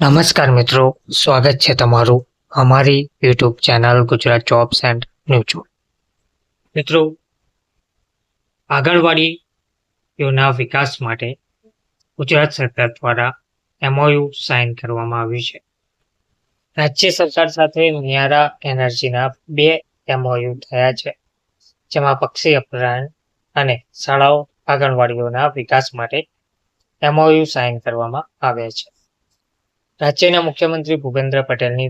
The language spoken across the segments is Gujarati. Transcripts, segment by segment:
નમસ્કાર મિત્રો, સ્વાગત છે તમારું અમારી YouTube channel Gujarat jobs and news મિત્રો આંગણવાડીઓના વિકાસ માટે ગુજરાત સરકાર દ્વારા એમઓયુ સાઇન કરવામાં આવ્યું છે. રાજ્ય સરકાર સાથે નિયારા એનર્જીના બે એમઓયુ થયા છે, જેમાં પક્ષી અભયારણ્ય અને શાળાઓ આંગણવાડીઓના વિકાસ માટે એમઓયુ સાઇન કરવામાં આવ્યા છે. રાજ્યના મુખ્યમંત્રી ભૂપેન્દ્ર પટેલની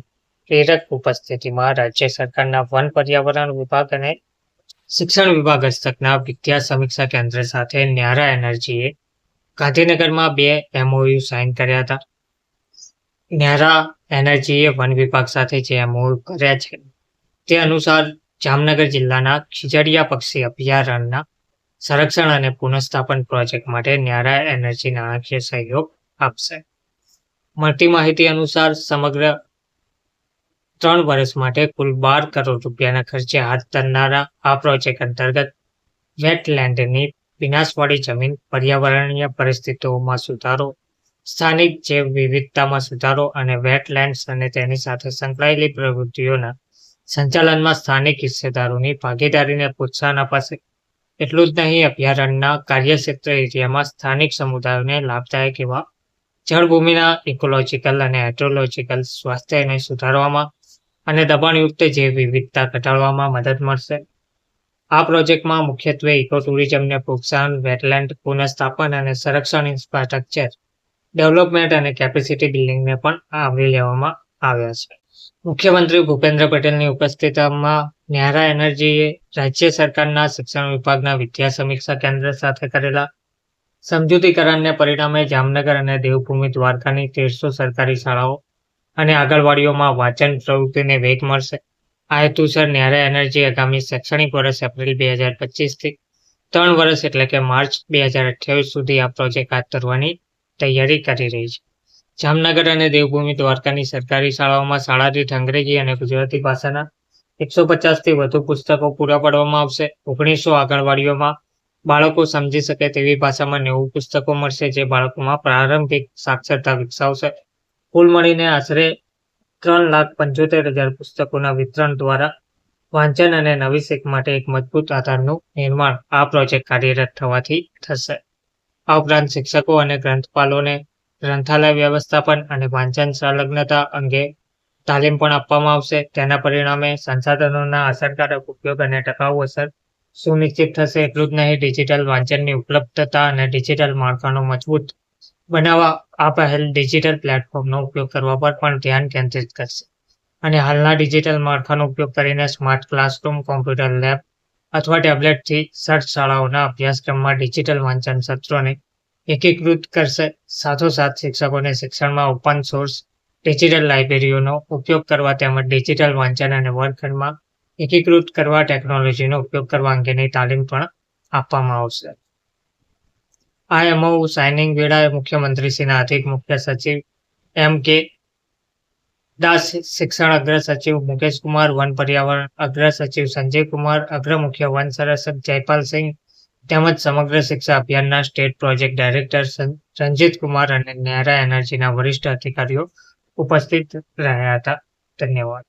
પ્રેરક ઉપસ્થિતિમાં રાજ્ય સરકારના વન પર્યાવરણ વિભાગ અને શિક્ષણ વિભાગ હસ્તકના વિદ્યા સમીક્ષા કેન્દ્ર સાથે ન્યારા એનર્જીએ ગાંધીનગરમાં બે એમઓયુ સાઇન કર્યા હતા. ન્યારા એનર્જીએ વન વિભાગ સાથે જે એમઓયુ કર્યા છે, તે અનુસાર જામનગર જિલ્લાના ખીજડીયા પક્ષી અભયારણ્યના સંરક્ષણ અને પુનઃસ્થાપન પ્રોજેક્ટ માટે ન્યારા એનર્જી નાણાકીય સહયોગ આપશે. મળતી માહિતી અનુસાર સમગ્ર ત્રણ વર્ષ માટે કુલ બાર કરોડ રૂપિયાના ખર્ચે હાથ ધરનારા આ પ્રોજેક્ટ અંતર્ગત વેટલેન્ડની વિનાશવાળી જમીન પર્યાવરણીય પરિસ્થિતિઓમાં સુધારો, સ્થાનિક જૈવ વિવિધતામાં સુધારો અને વેટલેન્ડ્સ અને તેની સાથે સંકળાયેલી પ્રવૃત્તિઓના સંચાલનમાં સ્થાનિક હિસ્સેદારોની ભાગીદારીને પ્રોત્સાહન અપાશે. એટલું જ નહીં, અભયારણ્યના કાર્યક્ષેત્ર એરિયામાં સ્થાનિક સમુદાયોને લાભદાયક એવા જળભૂમિના ઇકોલોજીકલ અને હાઇડ્રોલોજીકલ સ્વાસ્થ્યને સુધારવામાં અને દબાણયુક્ત જૈવ વિવિધતા ઘટાડવામાં મદદ મળશે. આ પ્રોજેક્ટમાં મુખ્યત્વે ઇકો ટુરિઝમને પ્રોત્સાહન વેટલેન્ડ પુનઃસ્થાપન અને સંરક્ષણ ઇન્ફ્રાસ્ટ્રક્ચર ડેવલપમેન્ટ અને કેપેસિટી બિલ્ડિંગને પણ આવરી લેવામાં આવ્યા છે. મુખ્યમંત્રી ભૂપેન્દ્ર પટેલની ઉપસ્થિતિમાં ન્યારા એનર્જીએ રાજ્ય સરકારના શિક્ષણ વિભાગના વિદ્યા સમીક્ષા કેન્દ્ર સાથે કરેલા સમજૂતી કરારને પરિણામે જામનગર અને દેવભૂમિ દ્વારકાની તેરસો સરકારી શાળાઓ અને આંગણવાડીઓમાં વાંચન પ્રવૃત્તિને વેગ મળશે. આ હેતુસર ન્યારે એનર્જી આગામી શૈક્ષણિક વર્ષ એપ્રિલ બે હજાર પચીસથી ત્રણ વર્ષ એટલે કે માર્ચ બે હજાર અઠ્યાવીસ સુધી આ પ્રોજેક્ટ હાથ ધરવાની તૈયારી કરી રહી છે. જામનગર અને દેવભૂમિ દ્વારકાની સરકારી શાળાઓમાં શાળા દીઠ અંગ્રેજી અને ગુજરાતી ભાષાના એકસો પચાસથી વધુ પુસ્તકો પૂરા પાડવામાં આવશે. ઓગણીસો આંગણવાડીઓમાં બાળકો સમજી શકે તેવી ભાષામાં નેવું પુસ્તકો મળશે જે બાળકોમાં પ્રારંભિક સાક્ષરતા વિકસાવશે. કુલ મળીને આશરે ત્રણ લાખ પંચોતેર હજાર પુસ્તકોના વિતરણ દ્વારા વાંચન અને નવી શીખ માટે એક મજબૂત આધારનું નિર્માણ આ પ્રોજેક્ટ કાર્યરત થવાથી થશે. આ ઉપરાંત શિક્ષકો અને ગ્રંથપાલોને ગ્રંથાલય વ્યવસ્થાપન અને વાંચન સંલગ્નતા અંગે તાલીમ પણ આપવામાં આવશે. તેના પરિણામે સંસાધનોના અસરકારક ઉપયોગ અને ટકાઉ અસર સુનિશ્ચિત થશે એટલું જ નહીં ડિજિટલ વાંચનની ઉપલબ્ધતા અને ડિજિટલ માળખાનો મજબૂત બનાવવા આ પહેલ ડિજિટલ પ્લેટફોર્મનો ઉપયોગ કરવા પર પણ ધ્યાન કેન્દ્રિત કરશે. અને હાલના ડિજિટલ માળખાનો ઉપયોગ કરીને સ્માર્ટ ક્લાસરૂમ કોમ્પ્યુટર લેબ અથવા ટેબ્લેટથી સર્ચ શાળાઓના અભ્યાસક્રમમાં ડિજિટલ વાંચન સત્રોને એકીકૃત કરશે. સાથોસાથ શિક્ષકોને શિક્ષણમાં ઓપન સોર્સ ડિજિટલ લાઇબ્રેરીઓનો ઉપયોગ કરવા તેમજ ડિજિટલ વાંચન અને વર્ગખંડમાં એકીકૃત કરવા ટેકનોલોજીનો ઉપયોગ કરવા અંગેની તાલીમ પણ આપવામાં આવશે. આ એમઓ સાઇનિંગ વેળાએ મુખ્યમંત્રીશ્રીના અધિક મુખ્ય સચિવ એમ કે દાસ શિક્ષણ અગ્ર સચિવ મુકેશ કુમાર, વન પર્યાવરણ અગ્ર સચિવ સંજય કુમાર, અગ્ર મુખ્ય વન સંરક્ષક જયપાલ સિંહ તેમજ સમગ્ર શિક્ષા અભિયાનના state project director Ranjit Kumar અને નેરા એનર્જીના વરિષ્ઠ અધિકારીઓ ઉપસ્થિત રહ્યા હતા. ધન્યવાદ.